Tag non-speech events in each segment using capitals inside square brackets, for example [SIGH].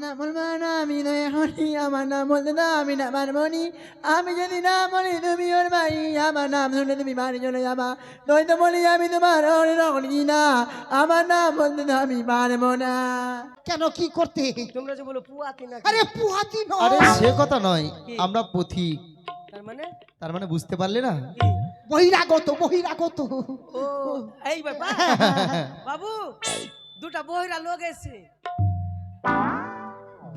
নাম আমি নয় হনি আমার নাম বলতে না আমি না মানবনি আমি যদি না বলি তুমি ওর ভাই আমার নাম শুনে তুমি বাড়ি চলে যাবা। নয় তো বলি আমি তোমার না আমার নাম বলতে আমি পারব না। কেন কি করতে? তোমরা যে বলো পুয়াতি না আরে পুহাতি আরে নয় সে কথা নয় আমরা পথিক তার মানে? তার মানে বুঝতে পারলে না? বহিরাগত বহিরাগত। ও এই ব্যাপার? [LAUGHS] বাবু দুটা বহিরা লোক এসছে।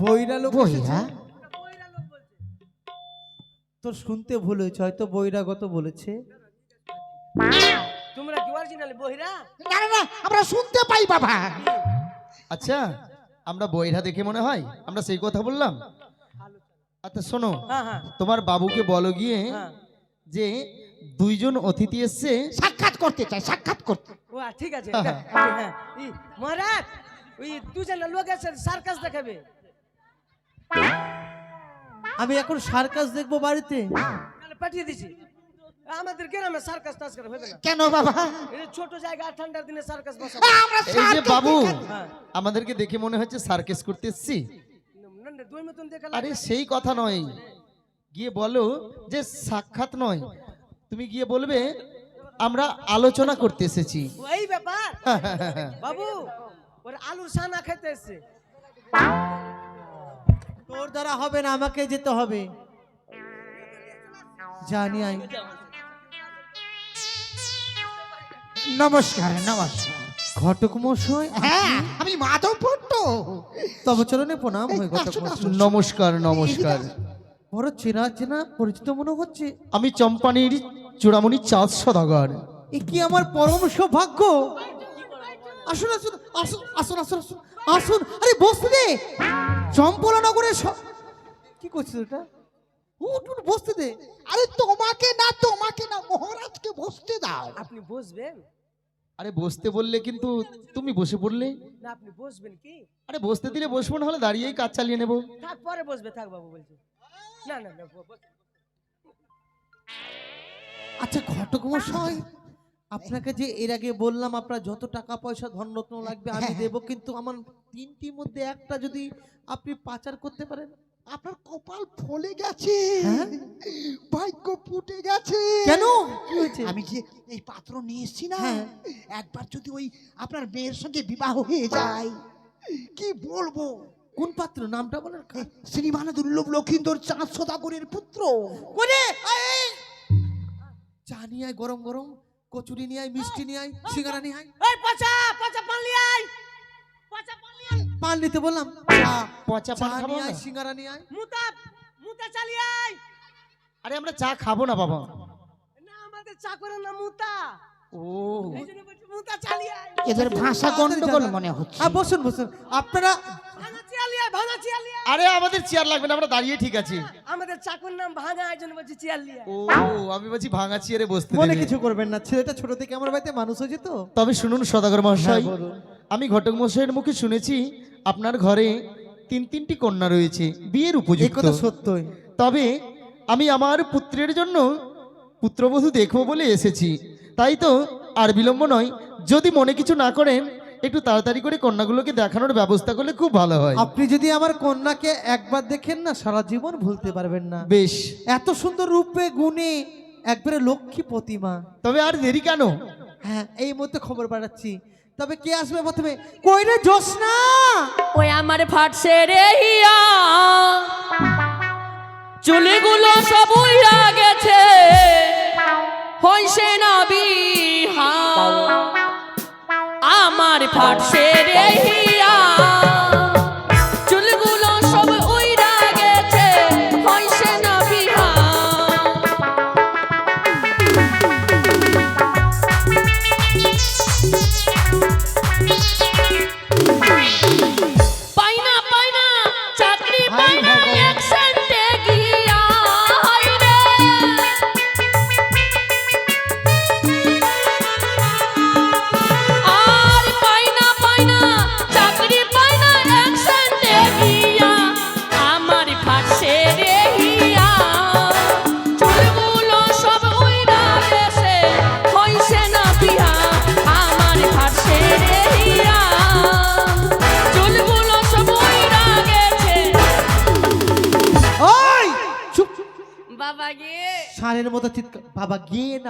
বইরা লোক বলছে তোর শুনতে ভুল হয়েছে হয়তো বৈরাগত বলেছে। তোমরা কি অরিজিনাল বহিরা না না না আমরা শুনতে পাই বাবা। আচ্ছা আমরা বইরা দেখে মনে হয় আমরা সেই কথা বললাম। আচ্ছা শোনো হ্যাঁ হ্যাঁ। তোমার বাবুকে বলো গিয়ে হ্যাঁ। যে দুইজন অতিথি এসছে। সাক্ষাৎ করতে চাই সাক্ষাৎ করতে। ও ঠিক আছে হ্যাঁ মহারাজ ওই দুজন লোক এসে সার্কাস দেখাবে। আমি এখন সার্কাস দেখব বাড়িতে। তাহলে পাঠিয়ে দিছি। আমাদের গ্রামে সার্কাস টাস্কার হবে না। কেন বাবা? এই ছোট জায়গা ঠান্ডার দিনে সার্কাস বসা আমরা এই যে বাবু হ্যাঁ। আমাদেরকে দেখে মনে হচ্ছে সার্কেস করতে এসছি। আরে সেই কথা নয়। গিয়ে বলো যে সাক্ষাৎ নয়। তুমি গিয়ে বলবে আমরা আলোচনা করতে এসেছি। এই ব্যাপার। বাবু ওর আলুর সানা খেতে এসছে। তোর দ্বারা হবে না আমাকে যেতে হবে। জানি আই। নমস্কার নমস্কার। ঘটক মশাই হ্যাঁ আমি মাধব ভট্ট। তব চরণে প্রণাম হয় ঘটক মশাই। নমস্কার নমস্কার। বড় চেনা চেনা পরিচিত মনে হচ্ছে? আমি চম্পানির চূড়ামণি চাঁদ সদাগর। এ কি আমার পরম সৌভাগ্য? আসুন আসুন আসুন আসুন আসুন আসুন। আসুন আরে বসতে দে। চম্পলা নগরে কি করছিস ওটা? উঠ বসতে দে। আরে তোমাকে না তোমাকে না মহারাজকে বসতে দাও। আপনি বসবেন? আরে বসতে বললে কিন্তু তুমি বসে পড়লে। না আপনি বসবেন কি? আরে বসতে দিলে বসবো না হলে দাঁড়িয়েই কাজ চালিয়ে নেব। থাক পরে বসবে থাক বাবু বলছে। না না না আচ্ছা ঘটক মশাই আপনাকে যে এর আগে বললাম আপনার যত টাকা পয়সা ধনরত্ন লাগবে আমি হ্যাঁ। দেব কিন্তু আমার তিনটির মধ্যে একটা যদি আপনি পাচার করতে পারেন? আপনার কপাল ফলে গেছে। হ্যাঁ? ভাগ্য ফুটে গেছে। কেন? কি হয়েছে? আমি যে এই পাত্র নিয়ে এসেছি না হ্যাঁ। একবার যদি ওই আপনার মেয়ের সঙ্গে বিবাহ হয়ে যায় কি বলব? কোন পাত্র? নামটা বলেন শ্রীমান দুর্লভ লক্ষিন্দর চাঁদ সদাগরের পুত্র। কোনে? চা নিয়ে আয় গরম গরম। কচুরি নিয়ে আয় মিষ্টি নিয়ে আয় সিঙ্গারা নিয়ে আয়। এই পচা পচা পান নিয়ে আয়। পচা পান নিয়ে আয়। পান নিতে বললাম। পচা পান খাব নিয়ে না। আয় সিঙ্গারা নিয়ে আয়। মুতা মুতা চালি আয়। আরে আমরা চা খাব না বাবা। না আমাদের চা করে না মুতা। ও এদের ভাষা গন্ডগোল মনে হচ্ছে। বসুন বসুন। আপনারা ভাঙা ভাঙা আরে আমাদের চেয়ার লাগবে না আমরা দাঁড়িয়ে ঠিক আছি। আমাদের চাকর নাম ভাঙা এই জন্য বলছি চিয়ালিয়া ও আমি বলছি ভাঙা চেয়ারে বসতে মনে কিছু করবেন না ছেলেটা ছোট থেকে আমার বাড়িতে মানুষ হয়েছে তো। তবে শুনুন সদাগর মহাশয় হ্যাঁ, বলুন। আমি ঘটক মশাইয়ের মুখে শুনেছি আপনার ঘরে তিন তিনটি কন্যা রয়েছে বিয়ের উপযুক্ত। কথা সত্যই। তবে আমি আমার পুত্রের জন্য পুত্রবধূ দেখব বলে এসেছি। তাই তো আর বিলম্ব নয়। যদি মনে কিছু না করেন একটু তাড়াতাড়ি করে কন্যাগুলোকে দেখানোর ব্যবস্থা করলে খুব ভালো হয়। আপনি যদি আমার কন্যাকে একবার দেখেন না সারা জীবন ভুলতে পারবেন না। বেশ। এত সুন্দর রূপে গুণে একবারে লক্ষ্মী প্রতিমা। তবে আর দেরি কেন? হ্যাঁ এই মুহূর্তে খবর পাঠাচ্ছি। তবে কে আসবে প্রথমে? কই রে জোসনা ওই আমার ফাটছে রে হিয়া। চুলিগুলো সব উইরা গেছে। হইছে না বিহা আমার ফাটছে রে হিয়া।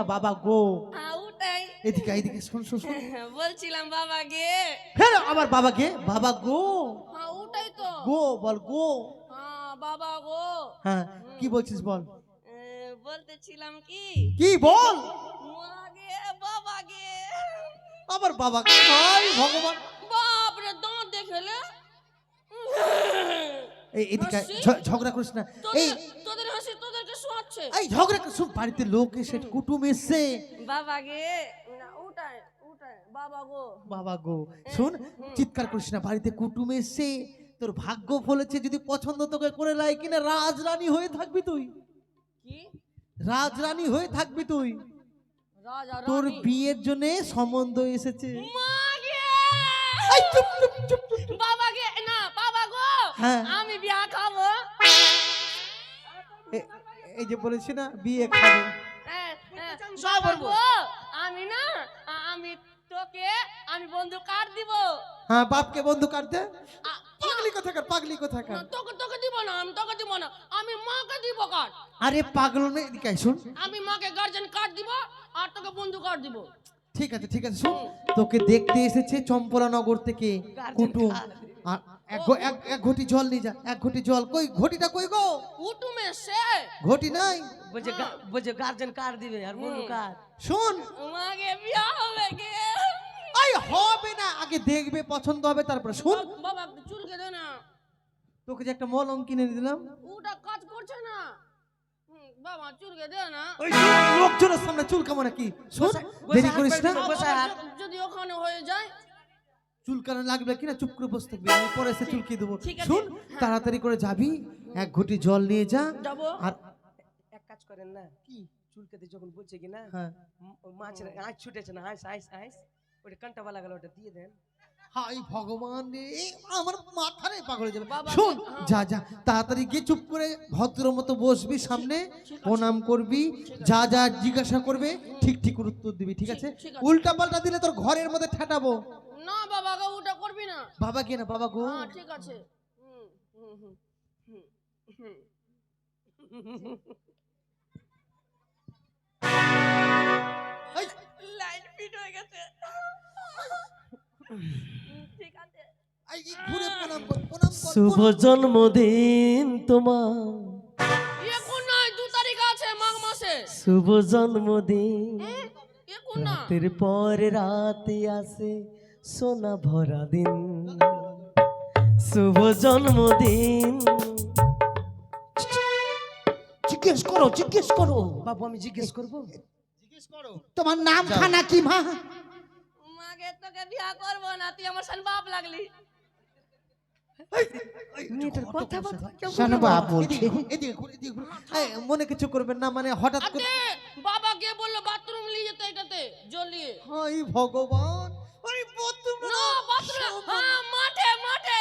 বাবা গো। এদিকে এদিকে শোন শোন [LAUGHS] বলছিলাম বাবা গে। হ্যাঁ আবার বাবা গে? বাবা গো। হ্যাঁ ওটাই তো। গো বল গো। হ্যাঁ বাবা গো। হ্যাঁ কি বলছিস বল? এ, বলতেছিলাম কি? কি বল? মা গে বাবা গে। আবার বাবা হাই ভগবান। বাপরে দাঁত দেখেলে এই এদিকে ঝগড়া করিস না। এই শোয়াচ্ছে এই ঝগড়া না। বাড়িতে লোক এসে কুটুম এসে বাবা গে না বাবা গো। বাবা গো শুন চিৎকার করিস না বাড়িতে কুটুম এসে তোর ভাগ্য ফলেছে যদি পছন্দ তোকে করে লাই কিনা রাজরানী হয়ে থাকবি তুই। কি? রাজরানী হয়ে থাকবি তুই। রাজা তোর বিয়ের জন্য সম্বন্ধ এসেছে। মা গে! এই চুপ চুপ চুপ চুপ চুপ। বাবা গে না বাবা গো হ্যাঁ। আমি বিয়া খাব। এই যে বলেছি না বিয়ে খাবে। আমি না আমি তোকে আমি বন্ধু কাট দিব? হ্যাঁ বাপকে বন্ধু কাটতে দে? পাগলি কোথাকার পাগলি না, কোথাকার তোকে তোকে দিব না আমি তোকে দিব না আমি মাকে দিব কাট আরে পাগল নেই এদিকে শোন। আমি মাকে গার্জেন কাট দিব আর তোকে বন্ধু কাট দিব। ঠিক আছে ঠিক আছে শোন। তোকে দেখতে এসেছে চম্পলানগর থেকে। কুটুম। আর এক এক- এক ঘটি জল নিয়ে যা এক ঘটি জল। কই ঘটিটা কই গো? কুটুমে সে ঘটি নাই? বলছে গা- বলছে গার্জেন কার দিবে? আর বন্ধু কার? শোন। মাকে বিয়া হবে গে এই হবে না। আগে দেখবে পছন্দ হবে তারপরে শোন। বাবা চুলকে দে না। তোকে যে একটা মলম কিনে দিলাম। ওটা কাজ করছে না। হুম, বাবা চুলকে দে না। ওই লোকজনের সামনে চুল কামো কি? শোন দেরি করিস না। যদি ওখানে হয়ে যায় চুল কানা লাগবে কিনা? চুপ করে বসে থাকবি। আমি পরে এসে চুলকি দেবো। শুন তাড়াতাড়ি করে যাবি এক ঘটি জল নিয়ে যা আর এক কাজ করেন না। কি? চুলকাতে যখন বলছে কি না হ্যাঁ মাছের আঁচ ছুটেছে না আইস আইস আইস। ওটা বালা গেল ওটা দিয়ে দেন। হাই ভগবান রে আমার মাথা রে পাগল হয়ে যাবে। শোন হ্যাঁ। যা যা তাড়াতাড়ি গিয়ে চুপ করে ভদ্র মতো বসবি সামনে প্রণাম করবি যা যা জিজ্ঞাসা করবে ঠিক ঠিক উত্তর দিবি ঠিক আছে। উল্টা পাল্টা দিলে তোর ঘরের মধ্যে ঠাটাবো। না বাবা গো ওটা করবি না। বাবা কে না বাবা গো? হ্যাঁ ঠিক আছে। হুম, হুম, হুম, হুম। লাইট ফিট হয়ে গেছে। ঠিক আছে। শুভ জন্মদিন তোমার। এখন নয় দু তারিখ আছে মাঘ মাসে। শুভ জন্মদিন। রাতের পরে রাতে আসে। সোনা ভরা দিন শুভ জন্মদিন। জিজ্ঞেস করো জিজ্ঞেস করো। বাবু আমি জিজ্ঞেস করব? জিজ্ঞেস করো। তোমার নাম খানা কি মা? মাকে তোকে বিয়া করব না তুই আমার সাথে বাপ লাগলি। মনে কিছু করবেন না মানে হঠাৎ করে বাবা গিয়ে বলল বাথরুম নিয়ে যেতে এটাতে জ্বলিয়ে। হাই ভগবান। ওই বাথরুম না বাথরুম। হ্যাঁ মাঠে মাঠে।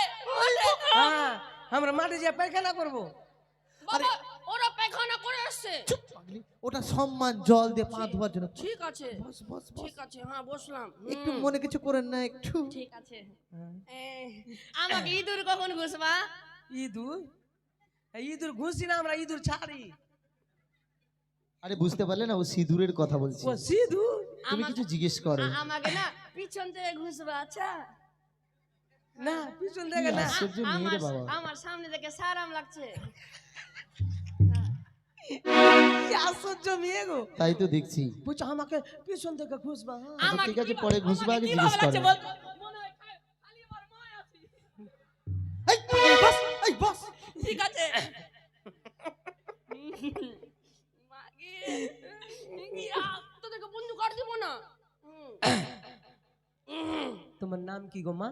হ্যাঁ আমরা মাঠে যা পায়খানা করব। ওরা পায়খানা করে আসছে। পাগলি, ওটা সম্মান জল দিয়ে পা ধোয়ার জন্য। ঠিক আছে। বস বস বস। ঠিক আছে হ্যাঁ বসলাম। একটু মনে কিছু করেন না একটু। ঠিক আছে। এ, আমাকে ইঁদুর কখন ঘুষবা? ইঁদুর? ইঁদুর ঘুষি না আমরা ইঁদুর ছাড়ি। আরে বুঝতে পারলে না ও সিঁদুরের কথা বলছি। ও সিঁদুর? তুমি কিছু জিজ্ঞেস করো। আমাকে না পিছন থেকে ঘুষবা আচ্ছা না পিছন থেকে না আমার আমার সামনে থেকে সারাম লাগছে কি আশ্চর্য মেয়ে গো তাই তো দেখছি বলছো আমাকে পিছন থেকে ঘুষবা। আচ্ছা, ঠিক আছে, পরে ঘুষবা, আগে জিজ্ঞেস করো। বলতো? খালি- খালি আমার মা আছে। এই, এই, বস ঠিক আছে মাগে, তোদেরকে বন্ধু কাট দিব না হুম। তোমার নাম কি গো মা?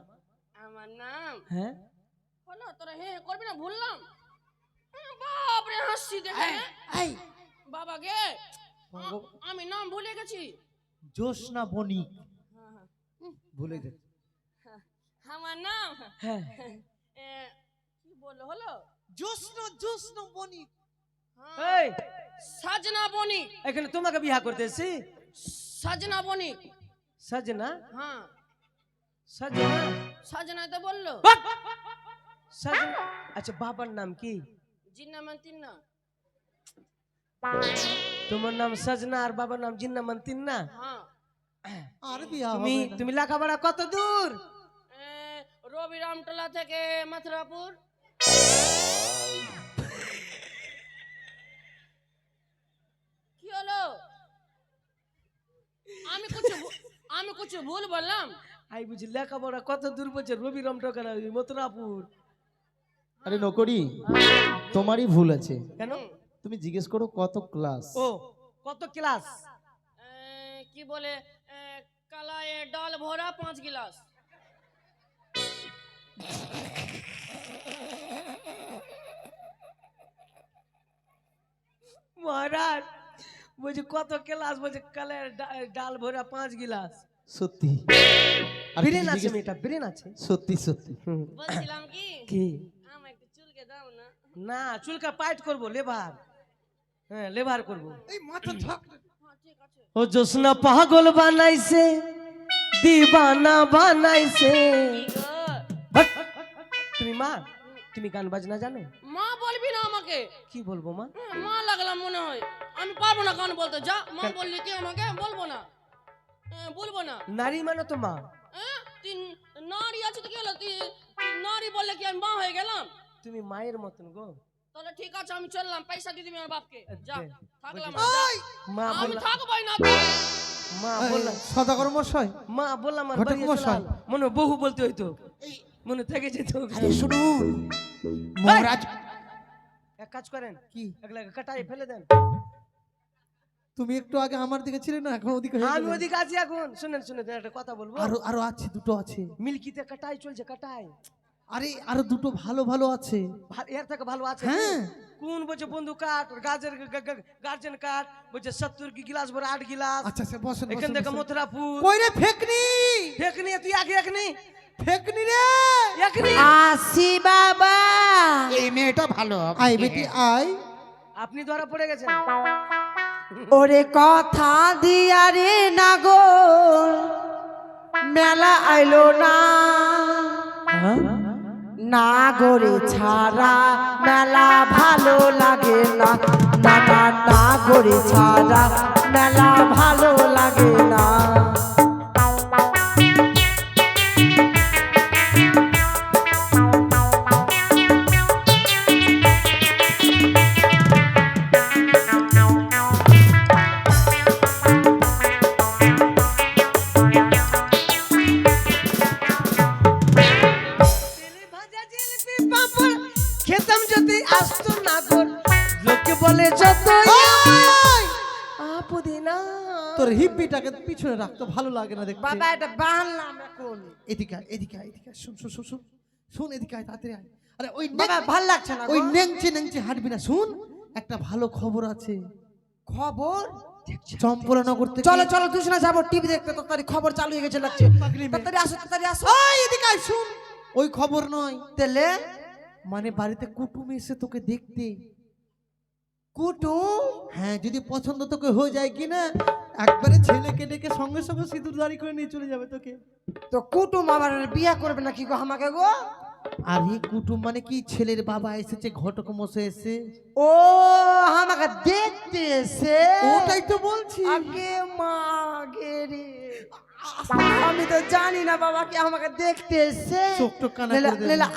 আমার নাম? হ্যাঁ? হলো তোরা হে হে করবি না? ভুললাম। হুম, বাপরে হাসছি দেখে। এই বাবা গে আমি নাম ভুলে গেছি। জোসনা বণিক। হ্যাঁ, হ্যাঁ। ভুলে যে আমার নাম? হ্যাঁ। কি বলল? হলো? জোসনা জোসনা হ্যাঁ, এই। সাজনা বণিক। এখানে তোমাকে বিয়া করতেছি সাজনা বণিক। সজনা? হ্যাঁ। সজনা? সাজনা তো বলল। সজনা? আচ্ছা বাবার নাম কি? জিন্না মান তিন্না। তোমার নাম সজনা আর বাবার নাম জিন্না মান তিন না হ্যাঁ। আর বিয়া তুমি। তুমি লেখাপড়া কত দূর? এ, রবি রামটোলা থেকে মথুরাপুর। কি হলো? আমি কিছু আমি কিছু ভুল বললাম? আই বুঝি লেখাপড়া কত দূর বলছে রবি রাম টকানা মথুরাপুর? আরে নকরি তোমারই ভুল আছে। কেন? তুমি জিজ্ঞেস করো কত ক্লাস? ও কত ক্লাস? এ, কি বলে কালায় ডাল ভরা পাঁচ গিলাস। মহারাজ বলছি কত ক্লাস বলছে কালে ডা- ডাল ভরা পাঁচ গিলাস। সত্যি? আর ব্রেন আছে মেয়েটা ব্রেন আছে। সত্যি সত্যি। বলছিলাম কি? কি? চুলকে দাও না। না চুলকা পাইট করব লেবার। হ্যাঁ লেবার করব। এই মাথা ঝাঁক হ্যাঁ ঠিক আছে। ও জোসনা পাগল বানাইছে দিবানা বানাইছে! তুমি মা তুমি গান বাজনা জানো? মা আমাকে কি বলব মা? মা লাগলাম মনে হয়। আমি পারব না গান বলতে। যা মা বললি কি আমাকে? বলব না। হ্যাঁ, বলব না। নারী মানে তো মা। হ্যাঁ? তুই নারী আছে তো কি হলো? তুই নারী বললে কি আমি মা হয়ে গেলাম? তুমি মায়ের মতন গো। তাহলে ঠিক আছে আমি চললাম। পয়সা দিয়ে দিবি আমার বাপকে। যা থাকলাম। মা আমি বললাম। থাকবোই না। তো। মা বললাম। সদাগর মশাই। মা বললাম আর ঘটক বাড়ি মশাই। চলাল। মনে বহু বলতে হইতো। মনে থেকে যেত শুনুন। মহারাজ এক কাজ করেন? কি? একলা কাটাই ফেলে দেন। তুমি একটু আগে আমার দিকে ছিলে না এখন ওদিকে আমি ওদিকে আছি এখন। শুনেন শুনেন একটা কথা বলব। আরও আরও আছে দুটো আছে। মিল্কিতে কাটাই চলছে কাটাই আরে আরও দুটো ভালো ভালো আছে। এর থেকে ভালো আছে হ্যাঁ। কোন বলছে বন্ধু কাঠ গাজের গার্জেন কাঠ বলছে সত্তর কি গিলাস ভরে আট গিলাস? আচ্ছা আচ্ছা বসেন এখান থেকে মথুরাপুর। কই রে ফেকনি? নিয়ে তুই আগে এখনি। ফেকনি রে! এখনি। আসি বাবা। ভালো আই বেটি আই। আপনি ধরা পড়ে গেছেন। ওরে কথা দিয়া রে নাগো মেলা আইলো না। নাগরে ছাড়া মেলা ভালো লাগে না। না না নাগরে ছাড়া মেলা ভালো লাগে না। আপদি না তোর হিপ্পিটাকে পিছনে রাখতো ভালো লাগে না দেখতে। বাবা এটা বানলাম এখন। এদিকে আয়, এদিকে আয়, এদিকে আয়, শুন শুন শুন শুন শুন এদিকে আয় তাড়াতাড়ি আয়। আরে ওই বাবা নেং- ভালো লাগছে না গো। ওই নেংচে নেংচে হাঁটবি না শুন একটা ভালো খবর আছে। খবর? চম্পলানগর থেকে চলো চলো দুজনে যাব টিভি দেখতে তাড়াতাড়ি খবর চালু হয়ে গেছে লাগছে। পাগলি মেয়ে। তাড়াতাড়ি আসো তাড়াতাড়ি আসো। ওই এদিকে আয়, শুন। ওই খবর নয়। তেলে? মানে বাড়িতে কুটুম এসে তোকে দেখতে। কুটুম। হ্যাঁ যদি পছন্দ তোকে হয়ে যায় কি না একবারে ছেলেকে ডেকে সঙ্গে সঙ্গে সিঁদুর দাড়ি করে নিয়ে চলে যাবে তোকে। তো কুটুম আবার বিয়া করবে নাকি গো আমাকে গো? আর এই কুটুম মানে কি? ছেলের বাবা এসেছে ঘটক মশাই এসে ও আমাকে দেখতে এসে। ওটাই তো বলছি। আগে মা গে রে। আমি তো জানি না বাবা কি আমাকে দেখতে এসে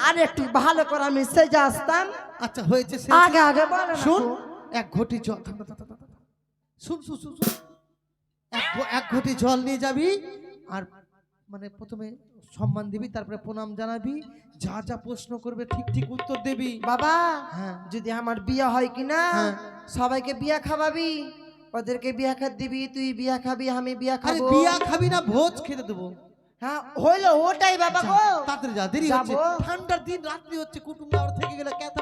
আর একটু ভালো করে আমি সেজে আসতাম। আচ্ছা হয়েছে আগে আগে বলো শুন। এক ঘটি জল। শুন শুন শুন শুন। এক এক ঘটি জল নিয়ে যাবি আর মানে প্রথমে সম্মান দিবি তারপরে প্রণাম জানাবি। যা যা প্রশ্ন করবে ঠিক ঠিক উত্তর দিবি। বাবা হ্যাঁ। যদি আমার বিয়ে হয় কি না হ্যাঁ। সবাইকে বিয়া খাওয়াবি ওদেরকে বিয়া খাত দিবি তুই বিয়া খাবি আমি বিয়া আরে খাব। বিয়া খাবি না ভোজ খেতে দেবো। হ্যাঁ হইল ওটাই বাবা গো। তাড়াতাড়ি যা দেরি হচ্ছে। ঠান্ডার দিন রাত্রি হচ্ছে কুটুম আর থেকে গেলে কেতা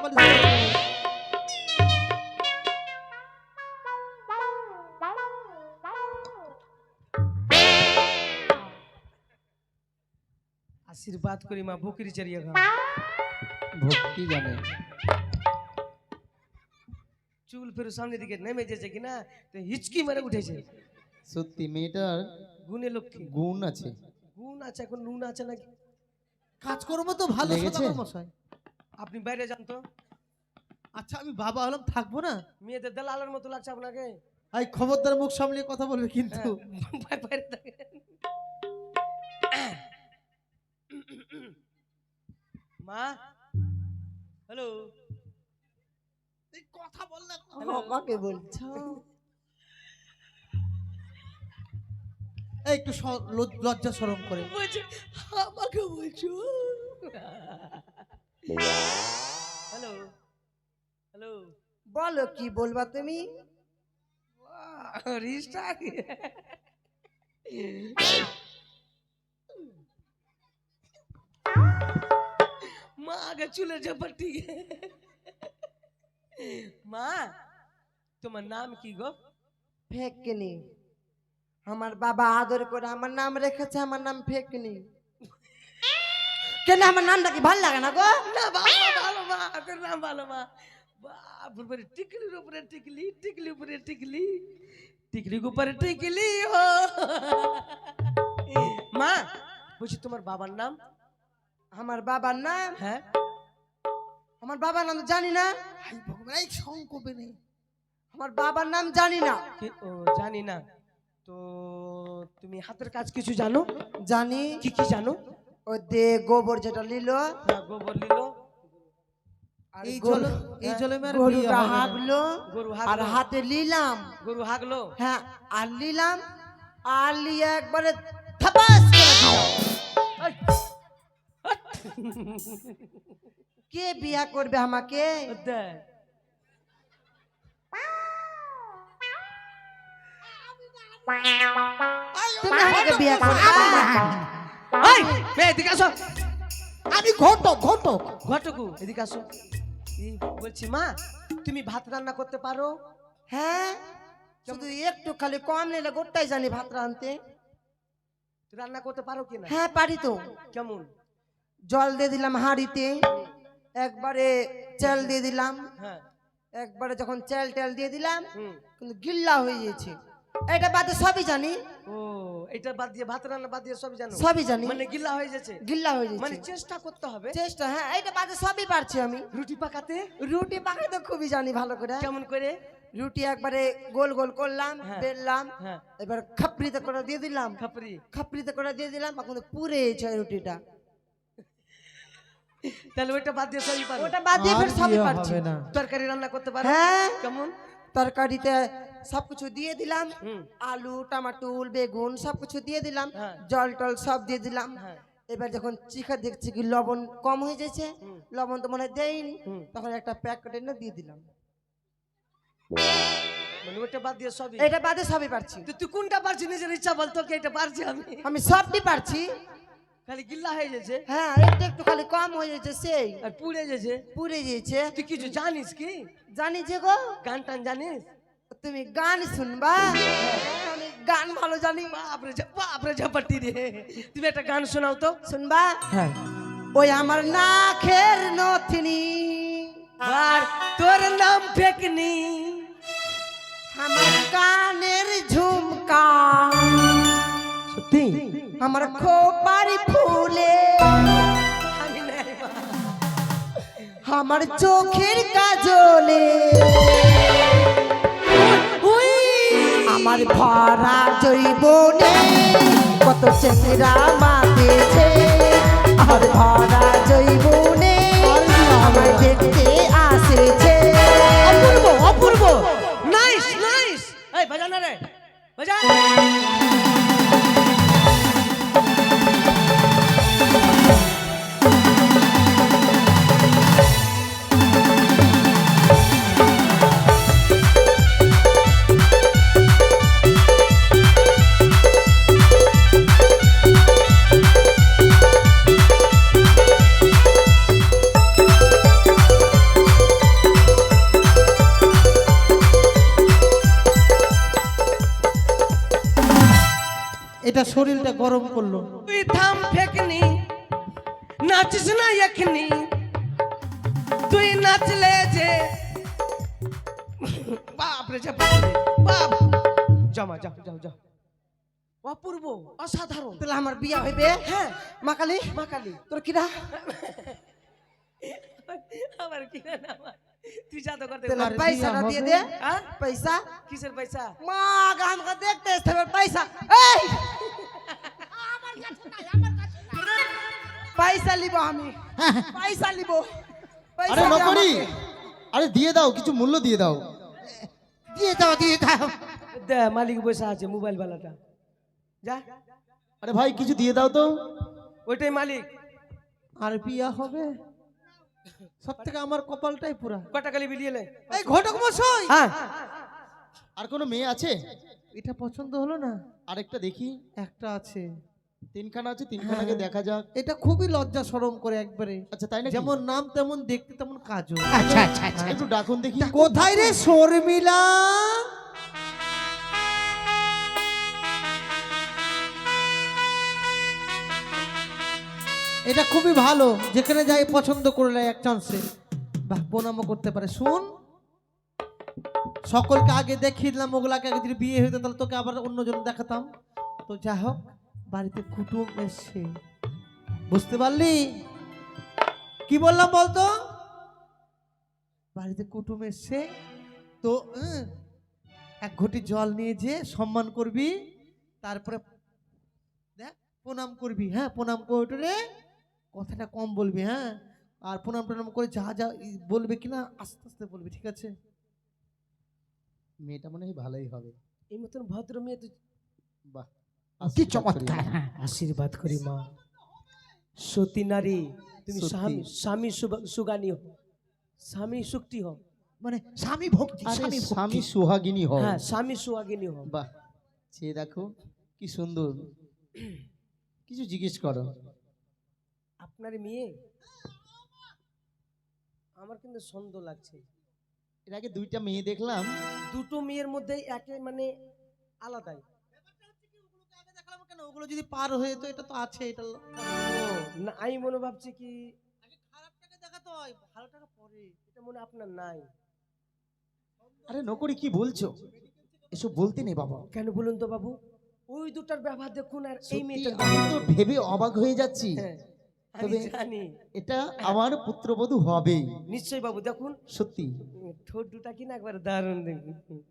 আশীর্বাদ করি মা বকরি চারিয়া খা ভক্তি জানে চুল ফের সামনের দিকে নেমে যেছে কিনা তো হিচকি মেরে উঠেছে। সত্যি মেয়েটার গুণে লক্ষ্মী। গুণ আছে। গুণ আছে এখন নুন আছে নাকি? কাজকর্ম তো ভালো লেগেছে? সদাগর মশাই। আপনি বাইরে যান তো। আচ্ছা আমি বাবা হলাম থাকব না? মেয়েদের দালালের মতো লাগছে আপনাকে। এই খবরদার মুখ সামলিয়ে কথা বলবে কিন্তু। হ্যাঁ, বাইরে থাকে। [COUGHS] মা? হ্যালো? কথা বল না আমাকে বলছো? একটু লজ্জা সরম করে। বলছে আমাকে বলছো? হ্যালো? হ্যালো? বলো কি বলবা তুমি? রিস্টার। মা আগে চুলে ঝাপটি মা তোমার নাম কি গো ফেকনি আমার বাবা আদর করে আমার নাম রেখেছে আমার নাম ফেকনি কেন আমার নামটা কি ভালো লাগে না গো না ভালো ভালো মা তোর নাম ভালো মা বাপ উপরে টিকলির উপরে টিকলি টিকলি উপরে টিকলি টিকলির উপরে টিকলি ও মা বলছি তোমার বাবার নাম আমার বাবার নাম? হ্যাঁ? আমার বাবার নাম জানি না। হাই ভগবান এই সংকোপে নেই আমার বাবার নাম জানি না। ও জানি না। তো তুমি হাতের কাজ কিছু জানো? জানি। কি কি জানো? ও দে গোবর যেটা নিল। হ্যাঁ গোবর লিলো আর এই জলে এই জলে গরুটা হাগলো। আর হাতে নিলাম। গরু হাগলো। হ্যাঁ আর নিলাম। আর নিয়ে একবারে থাপাস করে দিলাম। [LAUGHS] কে বিয়া করবে আমাকে? তুমি আমাকে বিয়া করবে? এদিকে আসো। আমি ঘটক ঘটক। ঘটকু এদিকে আসো। বলছি মা তুমি ভাত রান্না করতে পারো? হ্যাঁ? শুধু একটু খালি কম নিলে গোটাই জানি ভাত তুই রান্না করতে পারো কিনা? হ্যাঁ পারি তো। কেমন? জল দিয়ে দিলাম হাঁড়িতে। একবারে চাল দিয়ে দিলাম। হ্যাঁ। একবারে যখন চাল টাল দিয়ে দিলাম কিন্তু গিল্লা হয়ে গেছে এটা বাদে সবই জানি। ও এটা বাদ দিয়ে ভাত রান্না বাদ দিয়ে সবই জানো? সবই জানি। মানে গিল্লা হয়ে যাচ্ছে গিল্লা হয়ে মানে চেষ্টা করতে হবে। চেষ্টা হ্যাঁ এটা বাদে সবই পারছি আমি। রুটি পাকাতে? রুটি পাকাই তো খুবই জানি ভালো করে। কেমন করে? রুটি একবারে গোল গোল করলাম হ্যাঁ। বেললাম হ্যাঁ। এবার খাপড়িতে করে দিয়ে দিলাম। খাপড়ি। খাপড়িতে করে দিয়ে দিলাম এখন গেছে রুটিটা। তাহলে ওইটা বাদ দিয়ে সবই পারো ওটা বাদ দিয়ে ফের সবই পারছি। তরকারি রান্না করতে পারো হ্যাঁ। কেমন? তরকারিতে সবকিছু দিয়ে দিলাম। আলু টমাটুল বেগুন সবকিছু দিয়ে দিলাম। হ্যাঁ। জল টল সব দিয়ে দিলাম। হ্যাঁ। এবার যখন চিখা দেখছি কি লবণ কম হয়ে যাচ্ছে লবণ তো মনে হয় দেয়নি তখন একটা প্যাকেট এনে দিয়ে দিলাম। মানে ওইটা বাদ দিয়ে সবই? এটা বাদে সবই পারছি। তুই কোনটা পারছিস? নিজের ইচ্ছা বলতো কি এটা পারছি আমি। আমি সবটি পারছি। খালি গিল্লা হয়ে যাচ্ছে। হ্যাঁ একটু একটু খালি কম হয়ে যাচ্ছে সেই। আর পুড়ে যাচ্ছে। পুড়ে গিয়েছে। তুই কিছু জানিস কি? জানি যে গো? গান টান জানিস? তুমি গান শুনবা? গান ভালো জানি। বাপরে বাপরে ঝাপাটি রে তুমি একটা গান শোনাও তো। শুনবা? হ্যাঁ। ওই আমার নাখের নথিনী। আর তোর নাম ফেকনি আমার কানের ঝুমকা। সত্যি। আমার খোপারি ফুলে। আমার চোখের কাজলে। আমার ভরা জৈবনে কত চেহারা মাতেছে আর ভরা জৈবনে আমার দেখতে আসেছে। অপূর্ব অপূর্ব। Nice nice. এই বাজা না রে বাজা মাকালি মা কালী তোর কিরা? না আমার। তুই যা তো করতে তাহলে আর দিয়ে দে। হ্যাঁ? পয়সা? কিসের পয়সা? মা আমাকে দেখতে এসছে পয়সা। এই! পয়সা লিব আমি। পয়সা লিব। আরে নকরি আরে দিয়ে দাও কিছু মূল্য দিয়ে দাও। দিয়ে দাও দিয়ে দাও। দে মালিক বসে আছে মোবাইল বালাটা। যা। আরে ভাই কিছু দিয়ে দাও তো। ওইটাই মালিক। আর বিয়া হবে? সব থেকে আমার কপালটাই পুরা। কটা কালি বিলিয়ে লে এই ঘটক মশাই! হ্যাঁ। আর কোনো মেয়ে আছে? এটা পছন্দ হলো না? আরেকটা দেখি। একটা আছে। তিনখানা আছে তিনখানাকে দেখা যাক। এটা খুবই লজ্জা সরম করে একবারে। আচ্ছা তাই না যেমন নাম তেমন দেখতে তেমন কাজও। আচ্ছা আচ্ছা আচ্ছা। একটু ডাকুন দেখি। কোথায় রে শর্মিলা? এটা খুবই ভালো, যেখানে যাই পছন্দ করে নেয় এক চান্সে বাহ, প্রণামও করতে পারে। শুন, সকলকে আগে দেখিয়ে দিলাম, ওগুলাকে আগে যদি বিয়ে হইতো, তাহলে তোকে আবার অন্যজন দেখাতাম। তো যা হোক, বাড়িতে কুটুম এসছে। বুঝতে পারলি? কি বললাম বলতো? বাড়িতে কুটুম এসছে। তো এক ঘটি জল নিয়ে যে সম্মান করবি, তারপরে দেখ, প্রণাম করবি। হ্যাঁ প্রণাম করে কথাটা কম বলবি হ্যাঁ? আর প্রণাম প্রণাম করে যা যা বলবে কিনা আস্তে আস্তে বলবি ঠিক আছে? মেয়েটা মনে হয় ভালোই হবে। এই মতন ভদ্র মেয়ে তুই বাহ কি আশীর্বাদ করি। চমৎকার। আশীর্বাদ করি মা। সতী নারী তুমি স্বামী স্বামী সুবা- সুগানী হো স্বামী সুক্তি হো মানে স্বামী ভক্তি আরে স্বামী স্বামী সোহাগিনী হ্যাঁ স্বামী সুহাগিনী হো বাহ সে দেখো কি সুন্দর। কিছু জিজ্ঞেস করো। আপনার মেয়ে? আমার কিন্তু সন্দেহ লাগছে। এর আগে দুইটা মেয়ে দেখলাম। দুটো মেয়ের মধ্যে একে মানে আলাদাই। কেন ওগুলো যদি পার হয়ে তো এটা তো আছে এটা না আমি মনে ভাবছি কি আগে খারাপটাকে দেখাতে হয় ভালোটাকে পরে। এটা মনে হয় আপনার নাই। আরে নকরি কি বলছো? এসব বলতে নেই বাবা। কেন বলুন তো বাবু? ওই দুটার ব্যবহার দেখুন আর এই মেয়েটার আমি তো ভেবে অবাক হয়ে যাচ্ছি। হ্যাঁ, তবে- জানি। এটা আমার পুত্রবধূ হবেই নিশ্চয়ই বাবু দেখুন। সত্যি। ঠোঁট দুটা কিনা একবার দারুণ দেখুন।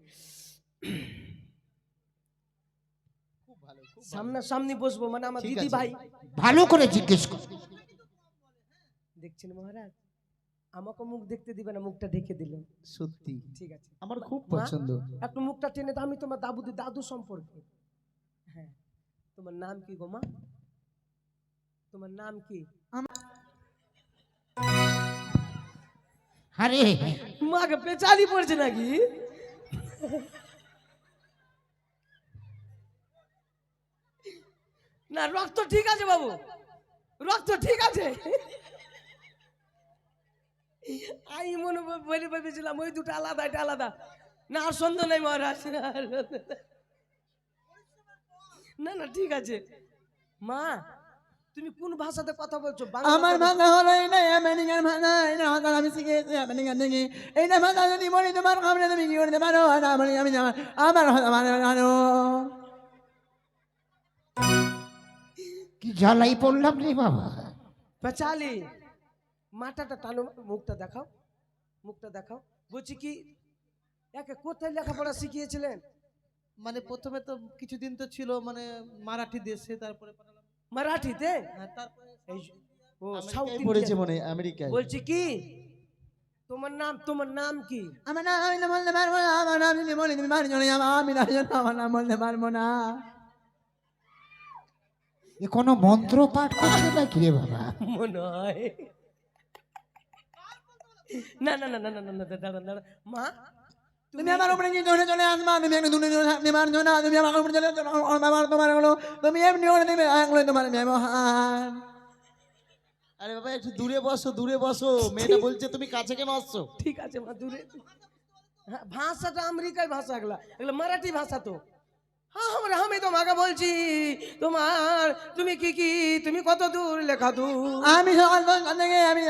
সামনাসামনি বসবো মানে আমার দিদি ভাই। ভালো করে জিজ্ঞেস কর। দেখছেন মহারাজ? আমাকে মুখ দেখতে দিবে না মুখটা ঢেকে দিল। সত্যি। ঠিক আছে। আমার খুব পছন্দ। একটু মুখটা টেনে তো আমি তোমার দাবু দাদু সম্পর্কে। হ্যাঁ। তোমার নাম কি গো মা? তোমার নাম কি? আরে। মাকে পেঁচালি পড়ছে নাকি? না রক্ত ঠিক আছে বাবু। রক্ত ঠিক আছে। আমি মনে বলে ভেবেছিলাম ওই দুটো আলাদা এটা আলাদা। না আর সন্দেহ নাই মহারাজ। না না ঠিক আছে। মা তুমি কোন ভাষাতে কথা বলছো? বাংলা আমার ভাষা হলো এটা আমেরিকার ভাষা এটা ভাষা আমি শিখেছি আমেরিকান থেকে এইটা ভাষা যদি বলি তোমার খাবার তুমি কি করতে পারো? আর না বলি আমি আমার আমার ভাষা মানে জানো কি জ্বালাই পড়লাম রে বাবা? পেঁচালি মাথাটা টানো মুখটা দেখাও মুখটা দেখাও। বলছি কি একে কোথায় লেখাপড়া শিখিয়েছিলেন? মানে প্রথমে তো কিছুদিন তো ছিল মানে মারাঠি দেশে তারপরে মারাঠিতে হ্যাঁ, তারপরে এই যে- ও সাউথ পড়েছে মনে হয়, আমেরিকায় বলছি কি তোমার নাম তোমার নাম কি আমার নাম আমি না বলতে পারব না আমার নাম যদি বলি তুমি মারি যাব আমি না জন্য আমার নাম বলতে পারব না এ কোনো মন্ত্র পাঠ করছে নাকি রে বাবা মনে হয় না না না না না না না দাঁড়া দাঁড়া মা তুমি আমার উপরে জোরে চলে আসবা তুমি একটু দূরে থাকতে পারছ না তুমি আমার উপরে চলে আমার তোমার হলো তুমি এমনি করে দেবে এগুলো তোমার ব্যবহার। আরে বাবা একটু দূরে বসো দূরে বসো। মেয়েটা বলছে তুমি কাছে কেন আসছো? ঠিক আছে মা দূরে। হ্যাঁ, ভাষাটা আমেরিকায় ভাষা এগুলা এগুলো মারাঠি ভাষা তো। হ্যাঁ আমি তোমাকে বলছি তোমার তুমি কি কি তুমি কত দূর লেখা দু আমি সকাল দশটা আমি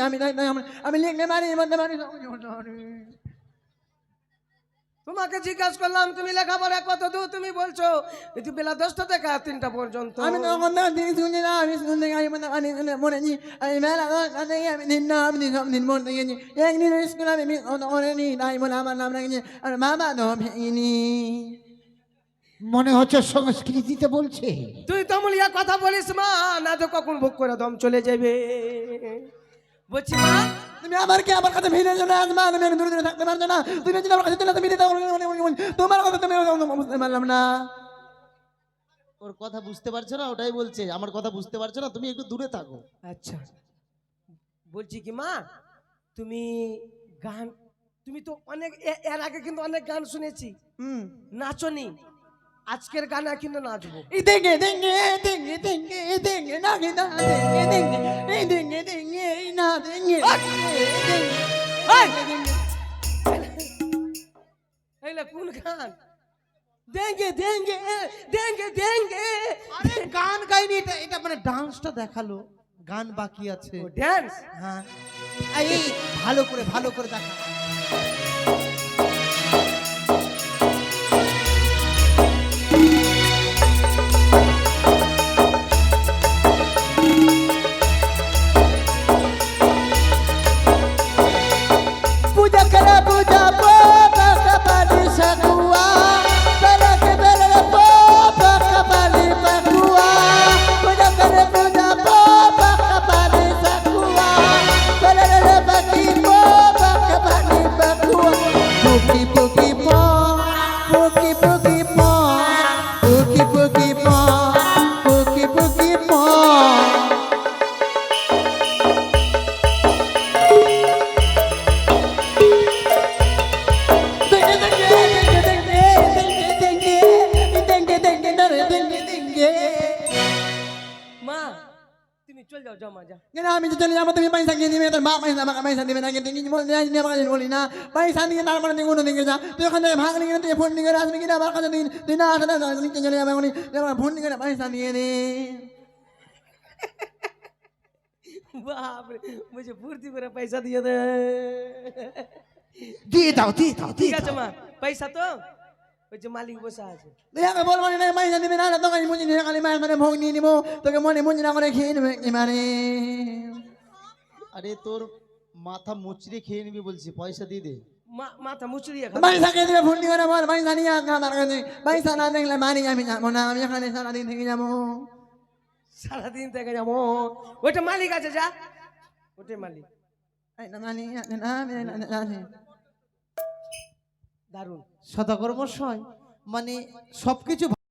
আমি আমি- লিখতে পারি পারি তোমাকে জিজ্ঞাসা করলাম তুমি লেখাপড়া কত দূর? তুমি বলছো বেলা দশটা থেকে আর তিনটা পর্যন্ত। আমি তখন তো দিন আমি শুনতে মানে আমি মনে নি আমি আমি দিন না আমি সব দিন মনে গেছি। একদিন স্কুল আমি তাই বলে আমার নাম রেখেছি। আর বাবা তো ভেঙিনি। মনে হচ্ছে সংস্কৃতিতে বলছে। তুই তো ইয়া কথা বলিস মা না তো কখন ভোগ করে দম চলে যাবে। বলছি মা তুমি আমার কাছে জন্য আমি দূরে থাকতে পারছ না। তুমি যদি আমার কাছে চলে তুমি তোমার কথা তুমি বুঝতে পারলাম না। ওর কথা বুঝতে পারছ না? ওটাই বলছে। আমার কথা বুঝতে পারছ না? তুমি একটু দূরে থাকো। আচ্ছা। বলছি কি মা তুমি গান তুমি তো অনেক এর আগে কিন্তু অনেক গান শুনেছি। হুম। নাচনি। আজকের গানে কিন্তু নাচবো। দেঙ্গে দেঙ্গে দেঙ্গে দেঙ্গে দেঙ্গে না গে না দেঙ্গে দেঙ্গে এই দেঙ্গে দেঙ্গে এই না দেঙ্গে এইলা কোন গান? দেঙ্গে দেঙ্গে দেঙ্গে দেঙ্গে। আরে গান গাইনি এটা এটা মানে ডান্সটা দেখাল। গান বাকি আছে। ড্যান্স হ্যাঁ। এই ভালো করে ভালো করে দেখা। আমাকে পয়সা দিবে না কিন্তু কিছু বলতে আসি আমার কাছে বলি না পয়সা দিয়ে তারপরে তুই কোনো দিকে যা তুই ওখান থেকে ভাগ নিয়ে তুই ফোন নিয়ে আসবি কিনা আমার কাছে তুই তুই না আসলে নিচে চলে যাবে এখনই তুই আমার ফোন নিয়ে পয়সা দিয়ে দে বাপরে বুঝে ফুর্তি করে পয়সা দিয়ে দে দিয়ে দাও দিয়ে দাও ঠিক দিয়ে আছে দাও মা পয়সা তো ওই যে মালিক বসে আছে তুই আমাকে বলব না পয়সা দিবে না তোকে আমি মুঝে নিয়ে খালি মায়ের মানে ভোগ নিয়ে নিবো তোকে মনে মুঝে না করে খেয়ে নেবে কি মানে আরে তোর মাথা মুচড়ে খেয়ে নিবি বলছি পয়সা দিয়ে দে। মা- মাথা মুচড়িয়ে খা পয়সা কে দিবে ফোন দিয়ে বল পয়সা নিয়ে আসবে আমার কাছে। পয়সা না দেখলে মারি আমি যাব না আমি এখানে সারাদিন থেকে যাব। সারাদিন থেকে যাব। ওইটা মালিক আছে যা। ওটাই মালিক। এই না মানি না আমি না দারুণ। সদাগর মানে সবকিছু